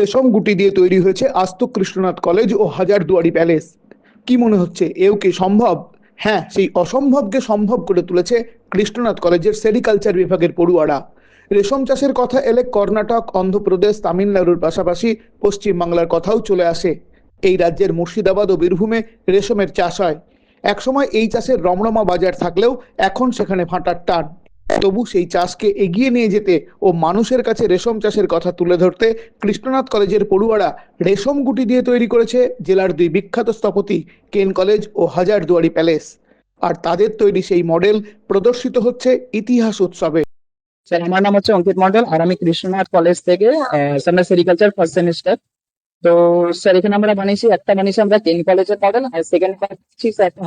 রেশম গুটি দিয়ে তৈরি হয়েছে আস্ত কৃষ্ণনাথ কলেজ ও হাজারদুয়ারি প্যালেস। কি মনে হচ্ছে, এও কি সম্ভব? হ্যাঁ সেই অসম্ভবকে সম্ভব করে তুলেছে কৃষ্ণনাথ কলেজের সেরিকালচার বিভাগের পড়ুয়ারা। রেশম চাষের কথা এলে কর্ণাটক, অন্ধ্রপ্রদেশ, তামিলনাড়ুর পাশাপাশি পশ্চিমবাংলার কথাও চলে আসে। এই রাজ্যের মুর্শিদাবাদ ও বীরভূমে রেশমের চাষ হয়। একসময় এই চাষের রমরমা বাজার থাকলেও এখন সেখানে ভাঁটার টান। তবু সেই চাষকে এগিয়ে নিয়ে যেতে ও মানুষের কাছে রেশম চাষের কথা তুলে ধরতে কৃষ্ণনাথ কলেজের পড়ুয়ারা রেশম গুটি দিয়ে তৈরি করেছে জেলার দুই বিখ্যাত স্থপতি কেন কলেজ ও হাজারদুয়ারি প্যালেস। আর তাদের তৈরি সেই মডেল প্রদর্শিত হচ্ছে ইতিহাস উৎসবে। স্যার, আমার নাম হচ্ছে অঙ্কিত মন্ডল আর আমি কৃষ্ণনাথ কলেজ থেকে সেরিকালচার ফার্স্ট সেমিস্টার তো স্যার, এখানে আমরা বানিয়েছি, একটা বানিয়েছি আমরা কেন কলেজের মডেল আর সেকেন্ড বানিয়েছি স্যার একটা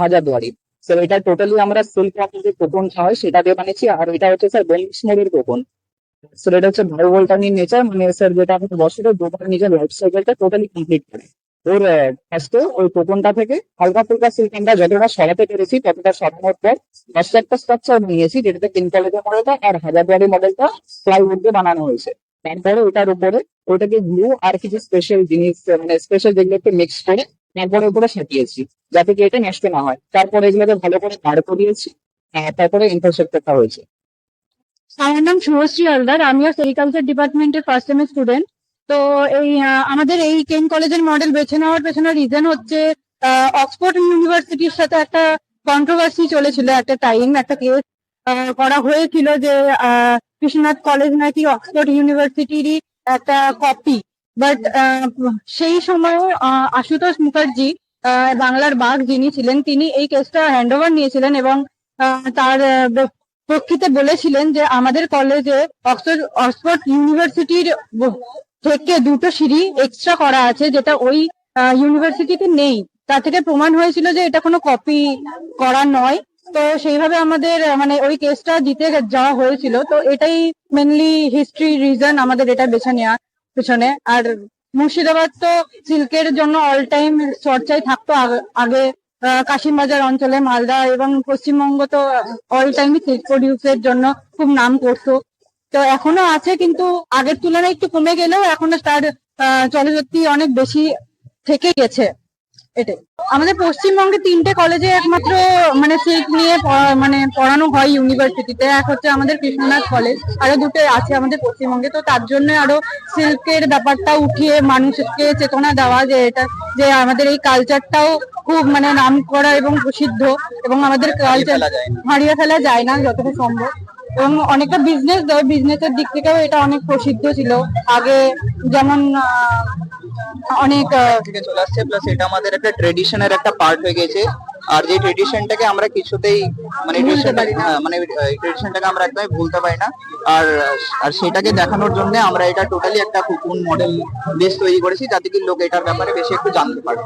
স্যার এটা টোটালি আমরা সিল্ক যে কোকন হয় সেটা দিয়ে বানিয়েছি, আর এটা হচ্ছে স্যার বেলিশ মোড়ের কোকন স্যার এটা হচ্ছে ভালো ভোল্টানির নেচার মানে স্যার যেটা আমাদের বছরে দুবার নিজের লাইফ সাইকেলটা টোটালি কমপ্লিট করে। ওর ফার্স্টে ওই কোকনটা থেকে হালকা ফুলকা সিল্ক আমরা যতটা সরাতে পেরেছি, ততটা সরানোর পর ফার্স্টে একটা স্ট্রাকচার বানিয়েছি, যেটাতে তিন মডেলটা আর হাজার দুয়ারি মডেলটা প্লাইউড দিয়ে বানানো হয়েছে। তারপরে ওটার উপরে ওটাকে গ্লু আর কিছু স্পেশাল জিনিস মানে স্পেশাল যেগুলো একটু মিক্স করে তারপরে উপরে সাজিয়েছি, যাতে কি এটা নষ্ট না হয়। তারপরে এগুলোকে ভালো করে দাঁড় করিয়েছি আর তারপরে ইনফ্রাস্ট্রাকচারটা হয়েছে। আমার নাম শুভশ্রী হালদার আমিও সেরিকালচার ডিপার্টমেন্টের ফার্স্ট সেমের স্টুডেন্ট তো এই আমাদের এই কেন কলেজের মডেল বেছে নেওয়ার পেছনে রিজন হচ্ছে অক্সফোর্ড ইউনিভার্সিটির সাথে একটা কন্ট্রোভার্সি চলেছিল, একটা টাইম একটা কেস করা হয়েছিল যে কৃষ্ণনাথ কলেজ নাকি অক্সফোর্ড ইউনিভার্সিটিরই একটা কপি বাট সেই সময় আশুতোষ মুখার্জি বাংলার বাঘ যিনি ছিলেন, তিনি এই কেসটা হ্যান্ড ওভার নিয়েছিলেন এবং তার প্রেক্ষিতে বলেছিলেন যে আমাদের কলেজে অক্সফোর্ড অক্সফোর্ড ইউনিভার্সিটির থেকে দুটো সিঁড়ি এক্সট্রা করা আছে, যেটা ওই ইউনিভার্সিটিতে নেই। তা থেকে প্রমাণ হয়েছিল যে এটা কোনো কপি করা নয়। তো সেইভাবে আমাদের মানে ওই কেসটা জিতে যাওয়া হয়েছিল। তো এটাই মেনলি হিস্ট্রি রিজন আমাদের এটা বেছে নেওয়ার পেছনে। আর মুর্শিদাবাদ তো সিল্কের জন্য অল টাইম চর্চায় থাকতো আগে- কাশিমবাজার অঞ্চলে মালদা এবং পশ্চিমবঙ্গ তো অল টাইমই সিল্ক প্রডিউসের জন্য খুব নাম করতো। তো এখনও আছে কিন্তু আগের তুলনায় একটু কমে গেলেও এখনও তার চলচ্চিত্র অনেক বেশি থেকে গেছে। এটাই। আমাদের পশ্চিমবঙ্গে তিনটে কলেজে একমাত্র মানে সিল্ক নিয়ে মানে পড়ানো হয় ইউনিভার্সিটিতে এক হচ্ছে আমাদের কৃষ্ণনাথ কলেজ আরও দুটো আছে আমাদের পশ্চিমবঙ্গে। তো তার জন্য আরও সিল্কের ব্যাপারটা উঠিয়ে মানুষকে চেতনা দেওয়া যে এটা যে আমাদের এই কালচারটাও খুব মানে নাম করা এবং প্রসিদ্ধ এবং আমাদের কালচার হারিয়ে ফেলা যায় না যতটা সম্ভব। এবং অনেকটা বিজনেস দেয়। বিজনেসের দিক থেকেও এটা অনেক প্রসিদ্ধ ছিল। আগে যেমন আহ, অনেক থেকে চলে আসছে প্লাস এটা আমাদের একটা ট্রেডিশনের একটা পার্ট হয়ে গেছে। আর যে ট্রেডিশনটাকে আমরা কিছুতেই মানে। হ্যাঁ, মানে ট্রেডিশনটাকে আমরা একদমই ভুলতে পারি না। আর আর সেটাকে দেখানোর জন্য আমরা এটা টোটালি একটা কুকুন মডেল বেশ তৈরি করেছি যাতে কি লোক এটার ব্যাপারে বেশি একটু জানতে পারে।